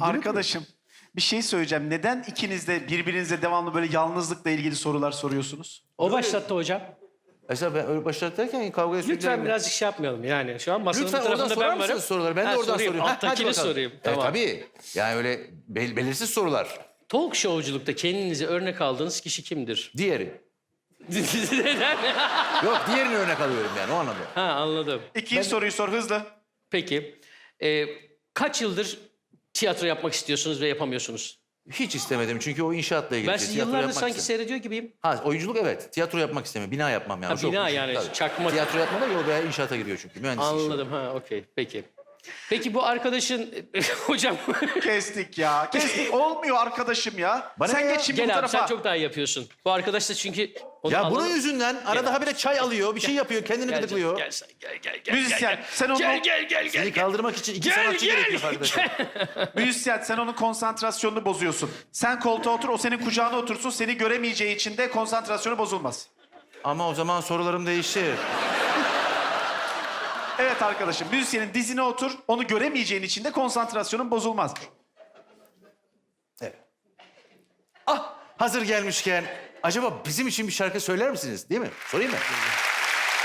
Arkadaşım bir şey söyleyeceğim. Neden ikiniz de birbirinize devamlı böyle yalnızlıkla ilgili sorular soruyorsunuz? O başlattı hocam. Mesela ben öyle başlatırken kavgaya Lütfen sürüklerim. birazcık şey yapmayalım yani. Şu an masanın Lütfen bir oradan tarafında sorar ben varım. mısınız soruları? Ben de Ha, oradan sorayım. soruyorum. Ha, hadi Alttakini bakalım. sorayım. Tamam. tabii. Yani öyle bel- belirsiz sorular. Talk showculukta kendinize örnek aldığınız kişi kimdir? Diğeri. Neden? Yok diğerini örnek alıyorum yani o anlamda. ha anladım. İkinci soruyu sor hızlı. Peki. Ee, kaç yıldır tiyatro yapmak istiyorsunuz ve yapamıyorsunuz? Hiç istemedim çünkü o inşaatla ilgili. Ben şey. sizi Tiyatro yıllardır yapmak sanki istemedim. seyrediyor gibiyim. Ha oyunculuk evet. Tiyatro yapmak istemiyorum. Bina yapmam yani. Ha, bina yani, çakma- Tiyatro yapmadan yol veya inşaata giriyor çünkü. Mühendis işi. Anladım ha okey peki. Peki bu arkadaşın hocam Kestik ya. Kestik. Olmuyor arkadaşım ya. Bana sen ne ya? geç şimdi bu gel abi tarafa. sen çok daha iyi yapıyorsun. Bu arkadaş da çünkü onu Ya bunun anladım. yüzünden arada habire çay alıyor, bir şey yapıyor, kendini Gel gıdıklıyor. Gel sen gel gel gel. Müzisyen, gel, sen onu- Gel gel gel Seni gel. gel. kaldırmak için iki Gel, sanatçı gel, gerekiyor kardeşim. Müzisyen sen onun konsantrasyonunu bozuyorsun. Sen koltuğa otur o senin kucağına otursun. Seni göremeyeceği için de konsantrasyonu bozulmaz. Ama o zaman sorularım değişir. Evet arkadaşım müzisyenin dizine otur. Onu göremeyeceğin için de konsantrasyonun bozulmaz. Evet. Ah hazır gelmişken acaba bizim için bir şarkı söyler misiniz? Değil mi? Sorayım mı?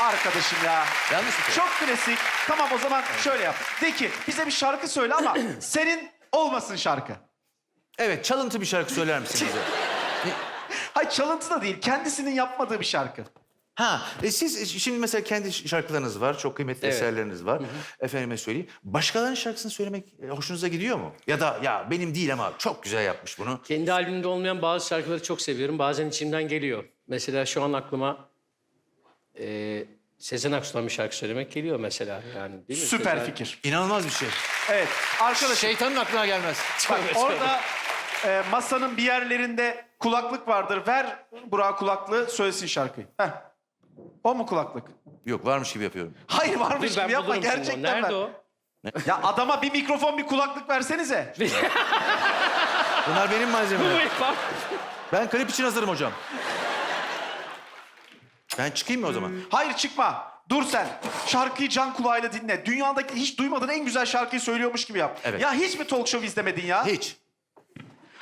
Arkadaşım ya. Yanlış mı? Çok klasik. Tamam o zaman şöyle yap. De ki bize bir şarkı söyle ama senin olmasın şarkı. Evet çalıntı bir şarkı söyler misin bize? Hayır çalıntı da değil. Kendisinin yapmadığı bir şarkı. Ha, e siz e, şimdi mesela kendi şarkılarınız var, çok kıymetli Evet. eserleriniz var. Efendime söyleyeyim. Başkalarının şarkısını söylemek e, hoşunuza gidiyor mu? Ya da ya benim değil ama çok güzel yapmış bunu. Kendi albümümde olmayan bazı şarkıları çok seviyorum. Bazen içimden geliyor. Mesela şu an aklıma e, Sezen Aksu'dan bir şarkı söylemek geliyor mesela. Yani değil mi? Süper Sezen- fikir. İnanılmaz bir şey. Evet arkadaşım Şeytanın aklına gelmez. bak orada e, masanın bir yerlerinde kulaklık vardır. Ver Burak'a kulaklığı söylesin şarkıyı. Heh. O mu kulaklık? Yok varmış gibi yapıyorum. Hayır varmış Dur ben gibi yapma bulurum şimdi onu. gerçekten Nerede ver. o? Ya adama bir mikrofon bir kulaklık versenize. Bunlar benim malzemelerim. Bak. Ben klip için hazırım hocam. Ben çıkayım mı o zaman? Hayır çıkma. Dur sen. Şarkıyı can kulağıyla dinle. Dünyadaki hiç duymadığın en güzel şarkıyı söylüyormuş gibi yap. Evet. Ya hiç mi talk show izlemedin ya? Hiç.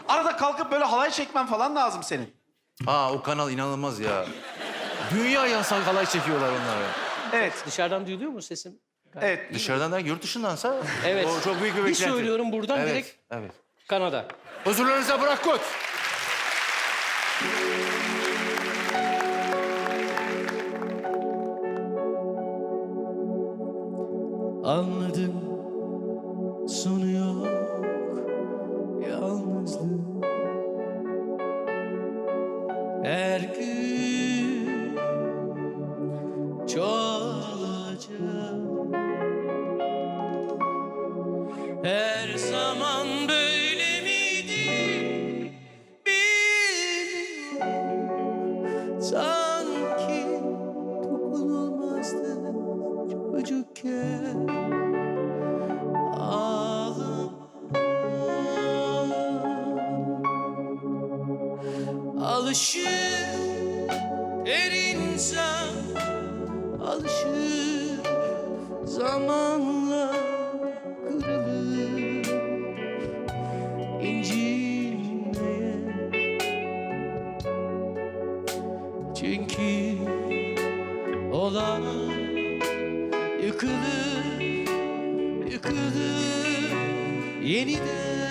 Arada kalkıp böyle halay çekmen falan lazım senin. Aa o kanal inanılmaz ya. Dünya yansan kalay çekiyorlar onları. Evet. Dışarıdan duyuluyor mu sesim? Evet. Dışarıdan da yurt dışındansa Evet. o çok büyük bir Bir beklenti. söylüyorum buradan evet, direkt Evet. Kanada. Huzurlarınıza bırak kut. Anladım sonu yok Alışır zamanla kırılır. İncinmeye Çünkü olan yıkılır, yıkılır. Yeniden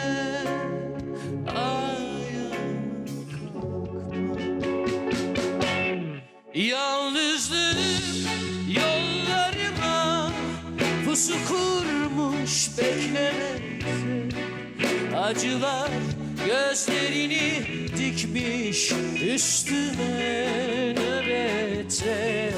Acılar gözlerini dikmiş üstüme nöbete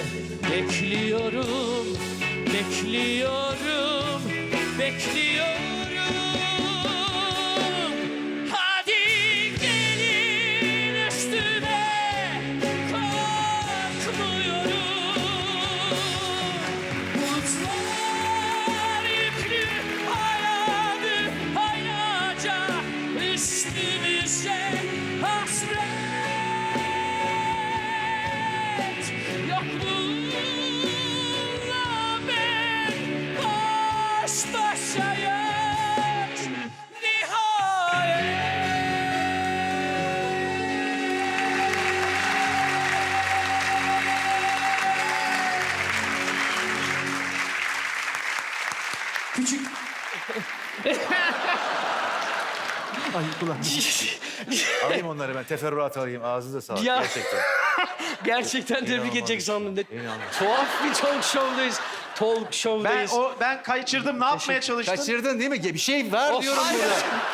Ay kulağım. alayım onları ben. Teferruat alayım. Ağzınıza sağlık. Ya. Gerçekten. Gerçekten tebrik edecek sandım. Ne- İnanılmaz. Tuhaf bir talk show'dayız. Talk Ben show'dayız. o ben kaçırdım. Ne yapmaya çalıştın? Kaçırdın değil mi? Bir şey var Of, diyorum hayır.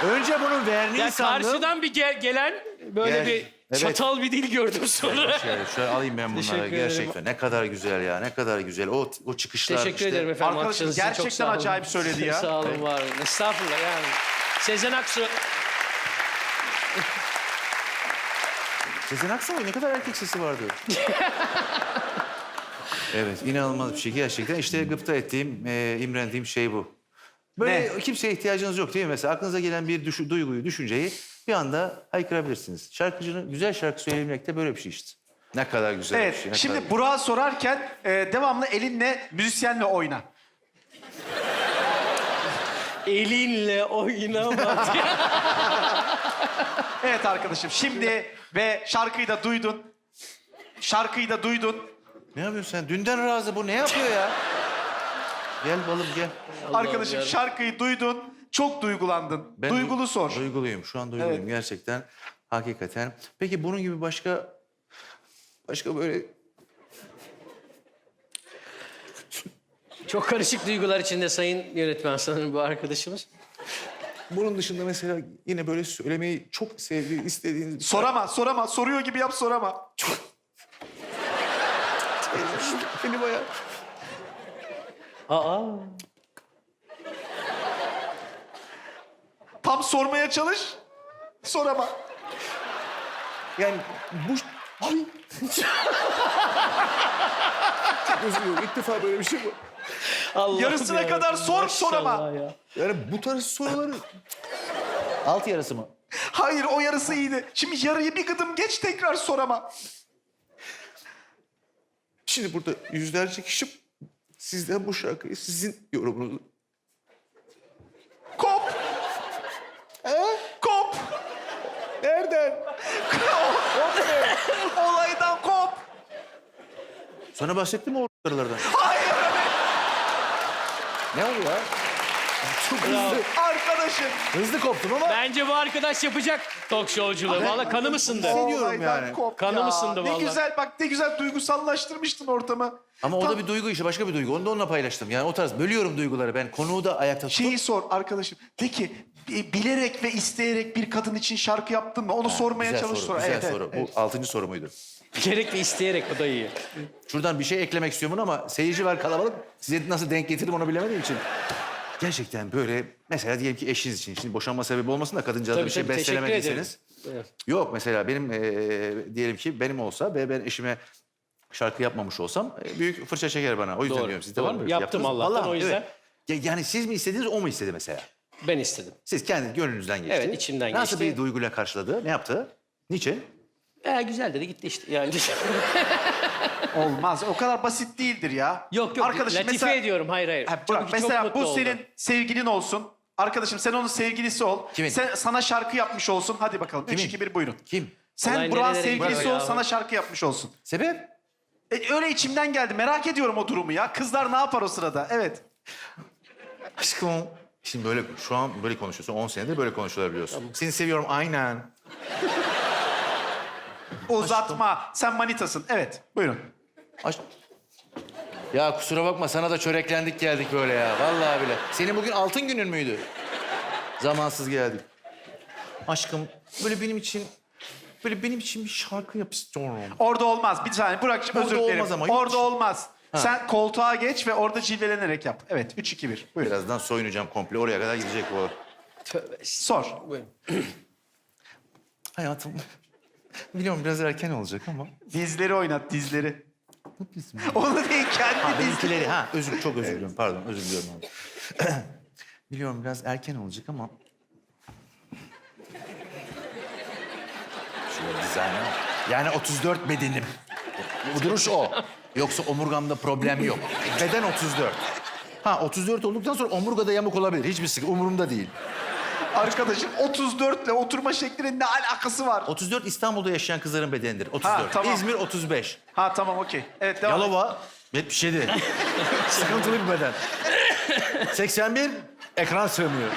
burada. Önce bunun verniği ya sandım. karşıdan bir gel- gelen böyle Gel. bir Evet. çatal bir dil gördüm sonra. Şöyle, şöyle alayım ben bunları Teşekkür ederim. gerçekten. Ne kadar güzel ya, ne kadar güzel. O o çıkışlar Teşekkür işte. ederim efendim. Arkadaşım alkışlarınız için çok gerçekten sağ olun. acayip söyledi ya. sağ olun, var olun. Estağfurullah yani. Sezen Aksu. Sezen Aksu ne kadar erkek sesi vardı. evet, inanılmaz bir şey gerçekten. İşte gıpta ettiğim, e, imrendiğim şey bu. Böyle Ne? kimseye ihtiyacınız yok değil mi? Mesela aklınıza gelen bir düşü, duyguyu, düşünceyi bir anda haykırabilirsiniz. Şarkıcının güzel şarkı söylemek de böyle bir şey işte. Ne kadar güzel bir Evet. şey. ne Şimdi kadar- Burak'a sorarken e, devamlı elinle müzisyenle oyna. Elinle oynama. Evet arkadaşım. Şimdi ve şarkıyı da duydun. Şarkıyı da duydun. Ne yapıyorsun sen? Dünden razı bu ne yapıyor ya? gel balım gel. arkadaşım yarabbim. şarkıyı duydun. Çok duygulandın. Ben Duygulu du- sor. Duyguluyum. Şu an duyguluyum Evet. gerçekten. Hakikaten. Peki bunun gibi başka başka böyle Çok karışık duygular içinde sayın yönetmen sanırım bu arkadaşımız. Bunun dışında mesela yine böyle söylemeyi çok sevdiğiniz, istediğiniz bir Sorama, sorama. Soruyor gibi yap, sorama. Beni bayağı Aa. Tam sormaya çalış. Sorama. yani bu Ay. çok özür. İlk defa böyle bir şey bu. Allah'ım Yarısına ya. kadar sor, Maşallah sorama. ya. Yani bu tarz soruları... Alt yarısı mı? Hayır, o yarısı iyiydi. Şimdi yarıyı bir gıdım geç tekrar sorama. Şimdi burada yüzlerce kişi sizden bu şarkıyı sizin yorumunuz. Kop. Kop. Nereden? Olaydan kop. Sana bahsettim mi o? Hayır. Ne oldu ya? Çok hızlı, Arkadaşım. hızlı koptum ama... Bence bu arkadaş yapacak talk showculuğu. Valla kanım ısındı. Hissediyorum Olaydan yani. kop Kanım ya. ısındı Ne vallahi. güzel bak ne güzel duygusallaştırmıştın ortamı. Ama o da bir duygu işi, başka bir duygu. Onu da onunla paylaştım. Yani o tarz bölüyorum duyguları ben. Konuğu da ayakta tutup... Şeyi sor arkadaşım. De ki bi- bilerek ve isteyerek bir kadın için şarkı yaptın mı? Onu sormaya güzel çalış soru, sonra. Güzel Evet, soru. evet, Bu altıncı soru muydu? Gerek ve isteyerek o da iyi. Şuradan bir şey eklemek istiyorum ama seyirci var kalabalık. Size nasıl denk getirdim onu bilemediğim için. Gerçekten böyle mesela diyelim ki eşiniz için. Şimdi boşanma sebebi olmasın da kadıncağıza Tabii, bir şey tabii, teşekkür. Evet. Yok mesela benim eee, diyelim ki benim olsa ve ben eşime şarkı yapmamış olsam e, büyük fırça çeker bana. O yüzden Doğru, diyorum. Sizde var doğru. mı? Yaptım Yaptınız mı? Allah'tan, Vallahi o yüzden. Ya- Yani siz mi istediniz o mu istedi mesela? Ben istedim. Siz kendi gönlünüzden geçti. Evet, içimden Nasıl geçti. bir duyguyla karşıladı? Ne yaptı? Niçin? Ee, güzel dedi gitti işte yani. Olmaz. O kadar basit değildir ya. yok yok Arkadaşım latife mesela, ediyorum hayır hayır. Ha, çok mesela bu oldu. senin sevgilin olsun. Arkadaşım sen onun sevgilisi ol. Kimin? Sen, sana şarkı yapmış olsun. Hadi bakalım. 3, Kimin? 2, 1 buyurun. Kim? Sen Olay Burak'ın sevgilisi ol, ya? sana şarkı yapmış olsun. Sebep? E, öyle içimden geldi. Merak ediyorum o durumu ya. Kızlar ne yapar o sırada? Evet. Aşkım Şimdi böyle şu an böyle konuşuyorsun. 10 senedir böyle konuşuyorlar biliyorsun. Seni seviyorum aynen. Uzatma. Sen manitasın. Evet. Buyurun. Aşk... Ya kusura bakma sana da çöreklendik geldik böyle ya. Vallahi bile. Senin bugün altın günün müydü? Zamansız geldik. Aşkım böyle benim için böyle benim için bir şarkı yap istiyorum. Orada olmaz. Bir saniye Burak'cığım Orada özür dilerim. olmaz ama, yok. Orada olmaz. Sen koltuğa geç ve orada cilvelenerek yap. Evet. 3, 2, 1. Buyurun. Birazdan soyunacağım komple. Oraya kadar gidecek bu. Tövbe. Sor. Buyurun. Hayatım. Biliyorum biraz erken olacak ama. Dizleri oynat, dizleri. Onu değil, kendi Ha, dizleri. benimkileri ha özür çok özür diliyorum. Pardon özür diliyorum abi. Biliyorum biraz erken olacak ama Şöyle dizayn ama. Yani 34 bedenim. Bu duruş o. Yoksa omurgamda problem yok. Beden 34. Ha 34 olduktan sonra omurgada yamuk olabilir. Hiçbir sıkıntı umurumda değil. Arkadaşım 34 ile oturma şeklinin ne alakası var? 34 İstanbul'da yaşayan kızların bedenidir. 34. Ha, tamam. İzmir 35. Ha tamam okey. Evet devam. et. Yalova 77. Sıkıntılı bir beden. 81 ekran sığmıyor.